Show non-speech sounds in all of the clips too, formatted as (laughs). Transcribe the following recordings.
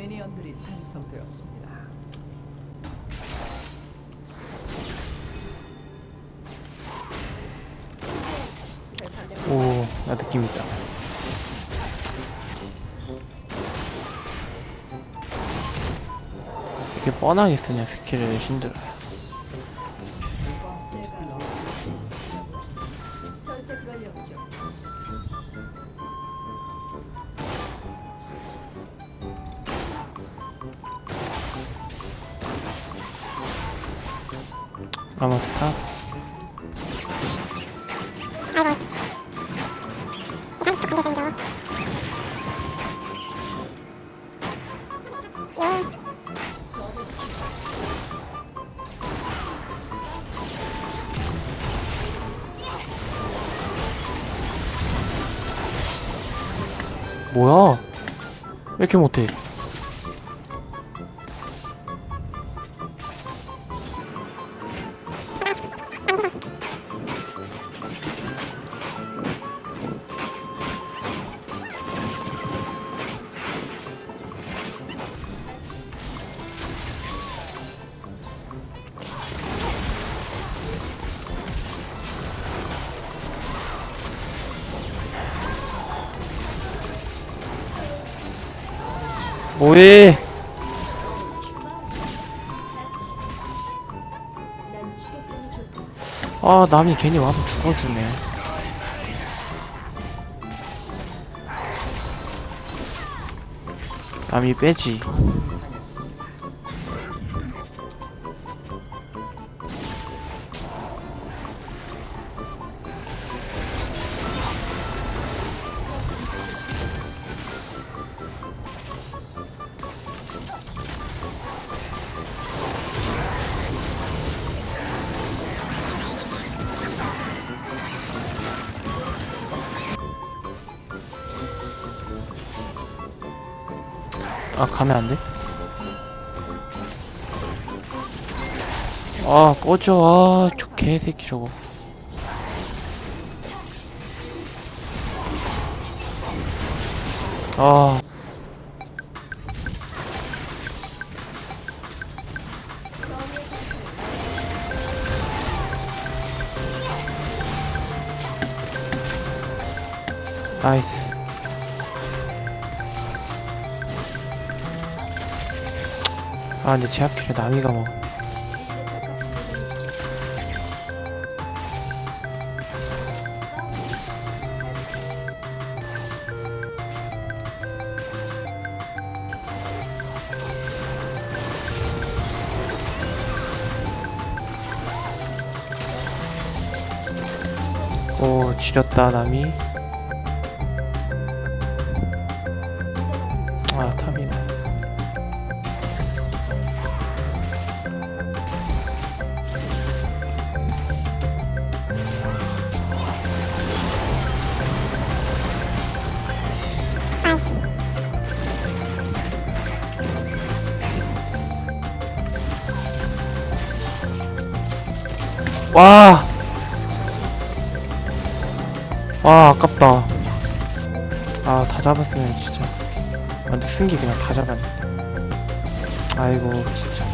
미니언들이 생성되었습니다. 오, 나 느낌 있다. 이렇게 뻔하게 쓰냐 스킬을. 절대 아마스타. 아이고 이건 스톱 안돼 생겨 요 뭐야? 왜 이렇게 못해? 좋다. 아 남이 괜히 와서 죽어주네. 남이 빼지. 아 가면 안 돼? 아 꺼져. 아저 개새끼 저거. 아. 나이스 아 근데 제 앞길에 나미가 뭐. 오 지렸다 나미 아 탑이네 와! 와, 아깝다. 아, 다 잡았으면 진짜. 완전 승기 그냥 다 잡았네. 아이고, 진짜.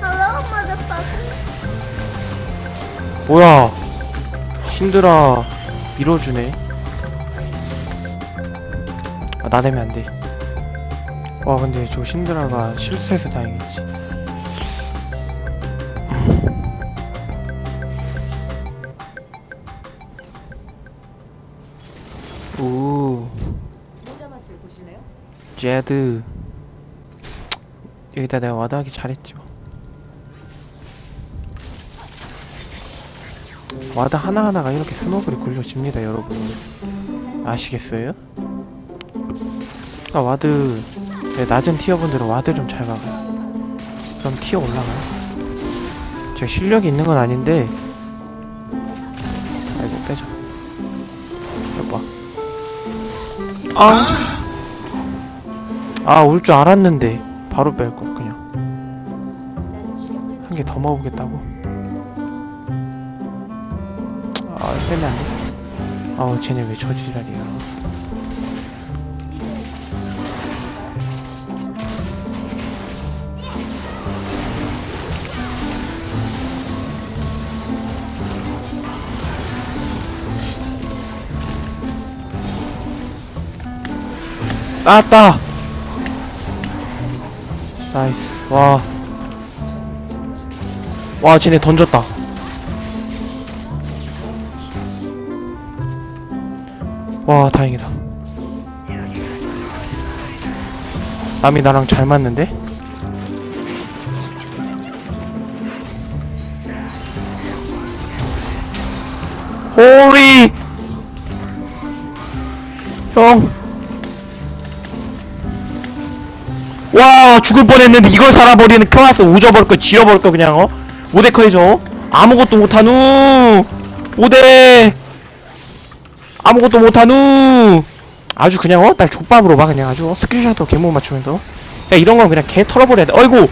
Hello motherfucker 뭐야! 신드라, 밀어주네. 아, 나대면 안 돼. 와, 근데 저 신드라가 실수해서 다행이지. 오. 모자 맛을 보실래요? 제드 여기다 내가 와닿기 잘했죠 와드 하나하나가 이렇게 스노블이 굴려집니다 여러분 아시겠어요? 아 와드 네, 낮은 티어분들은 와드 좀 잘 박아요. 그럼 티어 올라가요? 제가 실력이 있는 건 아닌데 아이고 빼자. 여봐. 아! 아, 올 줄 알았는데 바로 뺄걸 그냥. 한 개 더 먹으겠다고. 아, 빼면 안 돼. 아우 쟤네 왜 저지랄이야 따았다 나이스 와. 와, 쟤네 던졌다. 와, 다행이다. 남이 나랑 잘 맞는데? 호리! 와 죽을 뻔했는데 이걸 살아버리는 클라스 오져버릴 거 지려버릴 거 그냥 어? 오데커이죠 아무것도 못하누. 오데. 아무것도 못하누. 아주 그냥 어? 날 족밥으로 봐 그냥 아주. 어? 스크린샷도 개못 맞추면서 야 이런 건 그냥 개 털어버려야 돼. 어이구.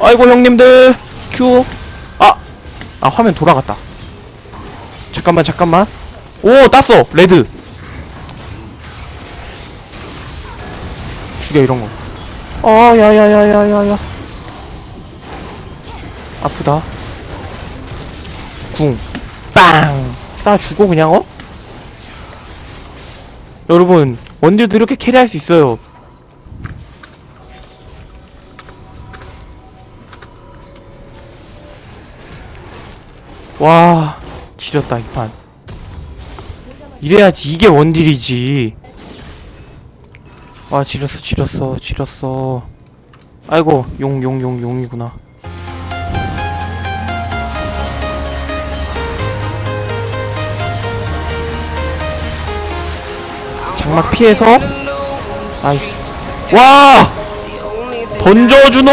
아이고 형님들. 큐. 아! 아 화면 돌아갔다. 잠깐만 잠깐만. 오 땄어. 레드. 죽여 이런 거 어, 야 야 야 야 야 야. 아프다. 궁. 빵! 쏴 주고 그냥 어? 여러분, 원딜도 이렇게 캐리할 수 있어요. 와, 지렸다, 이 판. 이래야지, 이게 원딜이지. 와 지렸어 지렸어 지렸어. 아이고 용 용 용 용이구나. 장막 피해서? 나이스 와! 던져 주노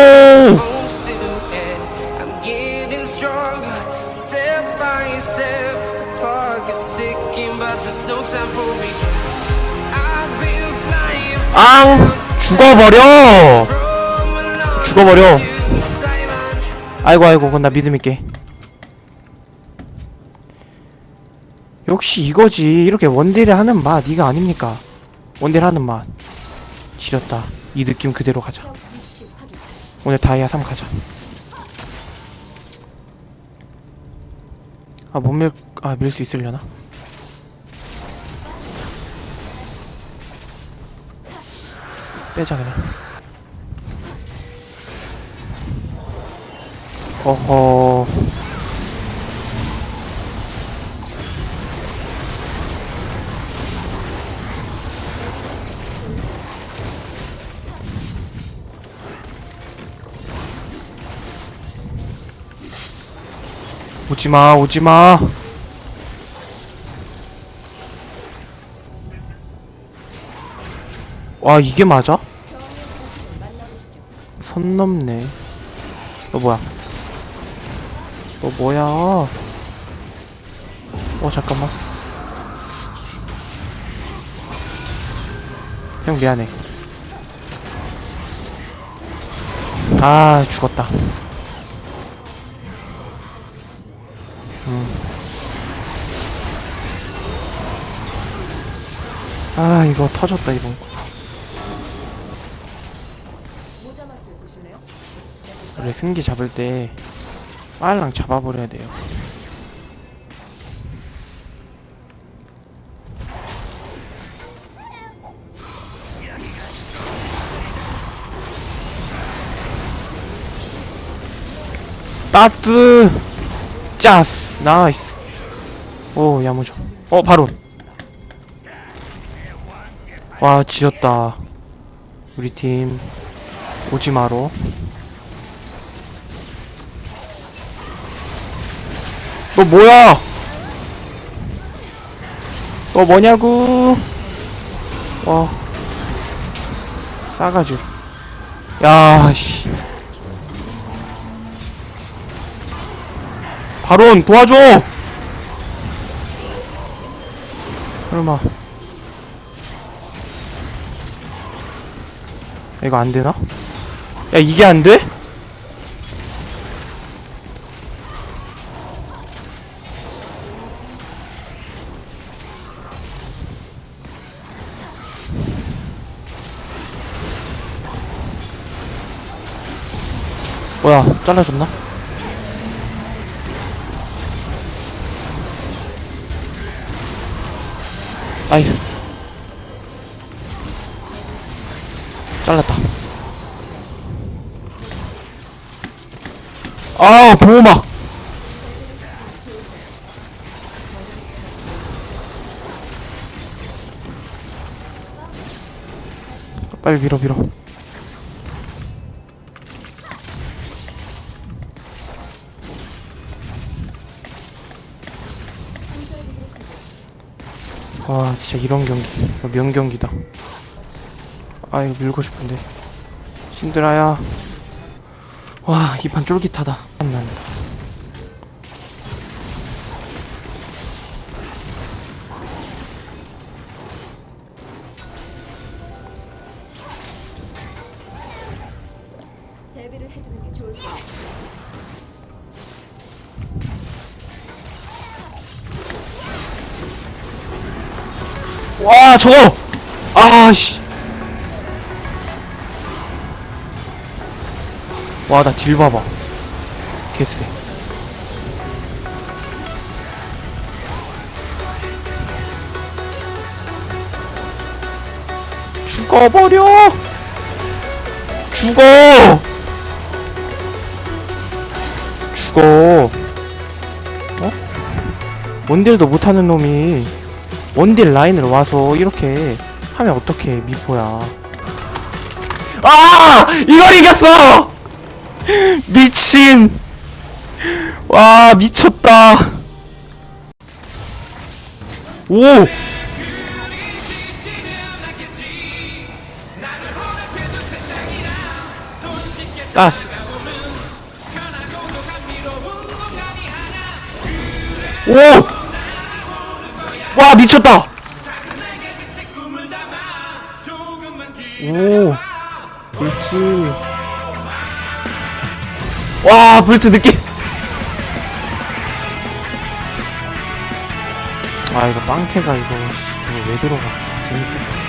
앙 죽어버려. 죽어버려. 아이고 아이고 그건 나 믿음 있게. 역시 이거지. 이렇게 원딜을 하는 맛 이거 아닙니까? 원딜 하는 맛 지렸다. 이 느낌 그대로 가자. 오늘 다이아 3 가자. 아 못 밀 아 밀 수 있으려나 빼자 그냥. 어허. 오지마 오지마 와 이게 맞아? 선 넘네. 너 뭐야? 너 뭐야? 어 잠깐만. 형 미안해. 아 죽었다. 음. 아 이거 터졌다 이번 거 원래 승기 잡을 때 빨랑 잡아버려야 돼요. 따뜻! 짜스! 나이스! 오 야무져. 어 바로! 와 지렸다. 우리 팀 오지마로 너 뭐야? 너 뭐냐고? 와, 싸가지. 야, 씨. 바론 도와줘. 설마. 이거 안 되나? 야, 이게 안 돼? 뭐야 잘라줬나? 나이스. 잘랐다. 아 보호막. 빨리 밀어 밀어 와 진짜 이런 경기. 이거 명경기다. 아 이거 밀고 싶은데. 신드라야 와 이 판 쫄깃하다. 난 대비를 해두는 게 좋을 거예요. 와 저거! 아씨. 와 나 딜 봐봐. 개쎄. 죽어버려! 죽어! 죽어. 어? 원딜도 못하는 놈이 원딜 라인을 와서 이렇게 하면 어떡해 미포야? 아! 이걸 이겼어! (laughs) 미친! 와 미쳤다! 오! 따스. 오 와 미쳤다. 오 불츠 와 불츠 느낌. 아 이거 빵태가 이거 왜 들어가? 재밌어